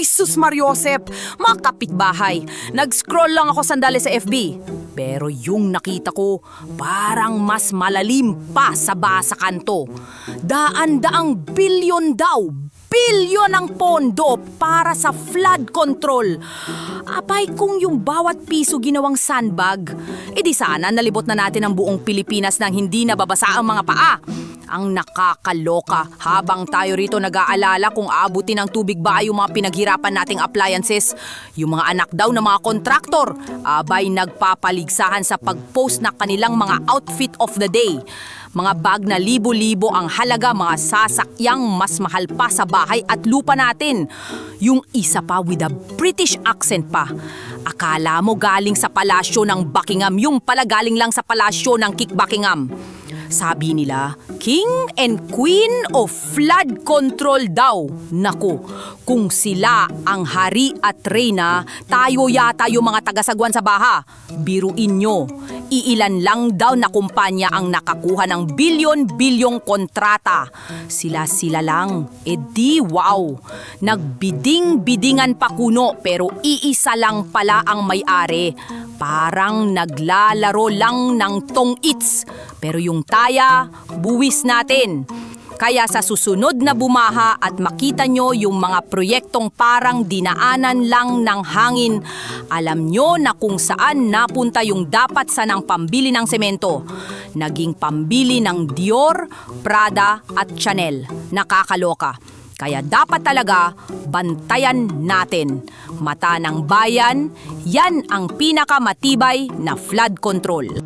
Ay, sus Mariosep! Mga kapitbahay, nag-scroll lang ako sandali sa FB. Pero yung nakita ko, parang mas malalim pa sa basa kanto. Daan-daang bilyon daw, bilyon ang pondo para sa flood control. Apay kung yung bawat piso ginawang sandbag, edi sana nalibot na natin ang buong Pilipinas nang hindi nababasa ang mga paa. Ang nakakaloka habang tayo rito nag-aalala kung abutin ng tubig ba yung mga pinaghirapan nating appliances. Yung mga anak daw ng mga kontraktor, abay nagpapaligsahan sa pag-post na kanilang mga outfit of the day. Mga bag na libo-libo ang halaga, mga sasakyang mas mahal pa sa bahay at lupa natin. Yung isa pa with a British accent pa. Akala mo galing sa palasyo ng Buckingham, yung pala galing lang sa palasyo ng Kick Buckingham. Sabi nila, King and Queen of Flood Control daw. Naku, kung sila ang hari at reyna, tayo yata yung mga tagasagwan sa baha. Biruin nyo, iilan lang daw na kumpanya ang nakakuha ng bilyon-bilyong kontrata. Sila-sila lang. E di wow, nagbiding-bidingan pa kuno pero iisa lang pala ang may-ari. Parang naglalaro lang ng tong its. Pero yung taya, buwis natin. Kaya sa susunod na bumaha at makita nyo yung mga proyektong parang dinaanan lang ng hangin, alam nyo na kung saan napunta yung dapat sanang pambili ng semento. Naging pambili ng Dior, Prada at Chanel. Nakakaloka. Kaya dapat talaga bantayan natin. Mata ng bayan, yan ang pinakamatibay na flood control.